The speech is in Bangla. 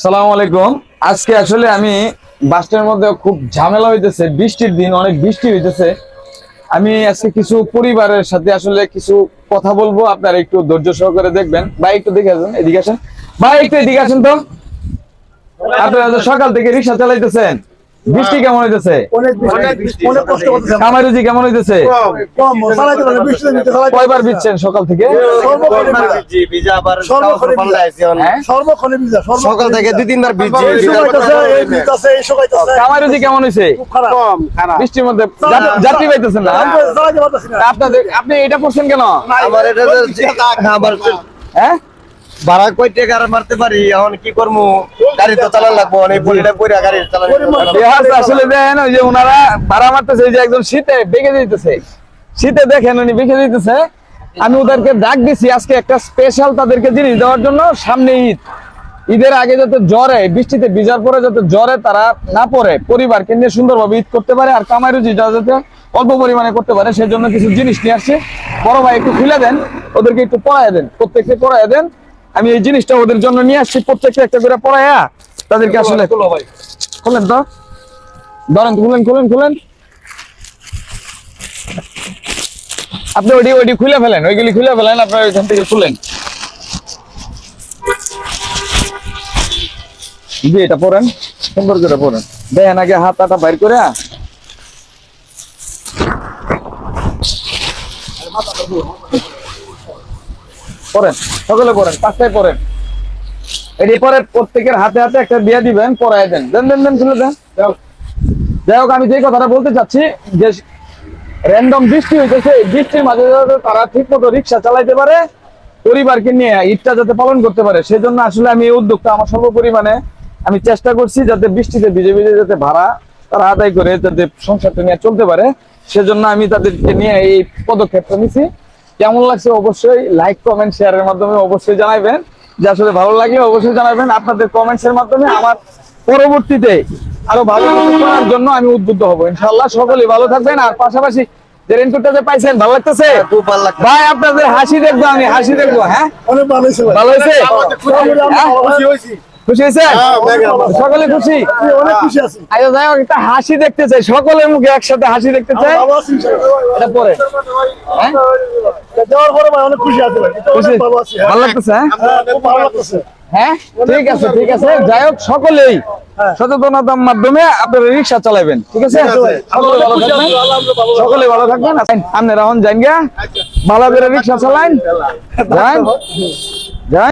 সালাম আলাইকুম। আজকে আসলে আমি বাসটার মধ্যে খুব ঝামেলা হইতেছে, বৃষ্টির দিন, অনেক বৃষ্টি হইতেছে। আমি আজকে কিছু পরিবারের সাথে আসলে কিছু কথা বলব, আপনারা একটু ধৈর্য সহকারে দেখবেন। ভাই, একটু দেখে আসেন, এদিকে আসেন। ভাই, একটু এদিকে আসেন তো। আপনারা সকাল থেকে রিক্সা চালাইতেছেন। বৃষ্টি কেমন হইতেছে? কেমন হইতেছে? কয়বার বিচ্ছেন সকাল থেকে। হ্যাঁ সর্বক্ষণে সকাল থেকে দুই তিনবার কেমন খারাপ। বৃষ্টির মধ্যে যাত্রী পাইতেছেন না। আপনাদের আপনি এটা করছেন কেন? আমার এটা হ্যাঁ? ভাড়া কই টাকা মারতে পারি? এখন কি করব গাড়ি তো চালান লাগবো অনেক পরিটা পরিয়া গাড়ি চালান আসলে দেখেন ওই যে ওনারা ভাড়া মারতেছে যে একজন শীতে বেগে দিতেছে। শীতে দেখেন উনি বেগে দিতেছে। আমি ওদেরকে ডাক দিছি আজকে একটা স্পেশাল তাদেরকে জিনিস দেওয়ার জন্য সামনে ঈদ। ঈদের আগে যাতে জ্বরে বৃষ্টিতে ভিজার পরে যাতে জ্বরে তারা না পড়ে পরিবারকে নিয়ে সুন্দরভাবে ঈদ করতে পারে আর কামাই রুজি যাতে অল্প পরিমাণে করতে পারে সেই জন্য কিছু জিনিস নিয়ে আসছে। বড় ভাই একটু খুলে দেন ওদেরকে একটু পড়ায় দেন প্রত্যেককে পড়ায় দেন। আমি এই জিনিসটা ওদের জন্য নিয়ে আসছি প্রত্যেকটা একটা করে পড়ায়া তাদেরকে আসলে খুলেন তো। ধরেন খুলেন খুলেন খুলেন। আপনি ওইটি ওইটি খুলে ফেলেন ওইগুলি খুলে ফেলেন আপনার ওইখান থেকে খুলেন। জি এটা পড়েন সুন্দর করে পড়েন। দেখেন আগে হাত আটা বাইর করে। পড়েন সকলে পড়েন পাঁচটায় পড়েন এটি পরে প্রত্যেকের হাতে হাতে একটা দিয়ে দিবেন পড়ায় দেন। দেন দেন দেন খুলে দেন। যাই হোক। আমি যে কথাটা বলতে চাচ্ছি, যে র্যান্ডম বৃষ্টি হইতেছে বৃষ্টির মাঝে যাতে তারা ঠিক মতো রিক্সা চালাইতে পারে, পরিবারকে নিয়ে ঈদটা যাতে পালন করতে পারে, সেজন্য আসলে আমি এই উদ্যোগটা আমার সর্বপরিমাণে আমি চেষ্টা করছি যাতে বৃষ্টিতে ভিজে ভিজে যাতে ভাড়া তারা আদায় করে, যাতে সংসারটা নিয়ে চলতে পারে, সেজন্য আমি তাদেরকে নিয়ে এই পদক্ষেপটা নিছি। কেমন লাগছে অবশ্যই লাইক কমেন্ট শেয়ারের মাধ্যমে অবশ্যই জানাবেন যে আসলে ভালো লাগলে অবশ্যই জানাবেন আপনাদের কমেন্টস এর মাধ্যমে আমার পরবর্তীতে আরও ভালো করার জন্য আমি উদ্বুদ্ধ হব। ইনশাআল্লাহ সকলেই ভালো থাকবেন। আর পাশাপাশি যে রেনকোটটা যে পাইছেন ভালো লাগতেছে? খুব ভালো লাগছে ভাই আপনাদের হাসি দেখব আমি হাসি দেখব হ্যাঁ? অনেক ভালো হয়েছে ভালো হয়েছে? হ্যাঁ? খুশি হয়েছে? সকলে খুশি? অনেক খুশি আছি। আচ্ছা যাই হোক একটা হাসি দেখতে চাই। সকলের মুখে একসাথে হাসি দেখতে চাই। এটা পরে। হ্যাঁ? যাওয়ার পরে ভাই অনেক খুশি আছি ভাই। এটা অনেক খুশি? ভালো আছি। হ্যাঁ। ভালো লাগতেছে হ্যাঁ? হ্যাঁ, খুব ভালো লাগতেছে। হ্যাঁ? ঠিক আছে ঠিক আছে। যাই হোক সকলেই হ্যাঁ। সচেতনতার মাধ্যমে আপনারা রিক্সা চালাবেন ঠিক আছে? সকলে ভালো থাকবেন। আপনি রাহন যান গা ভালো করে রিক্সা চালান যান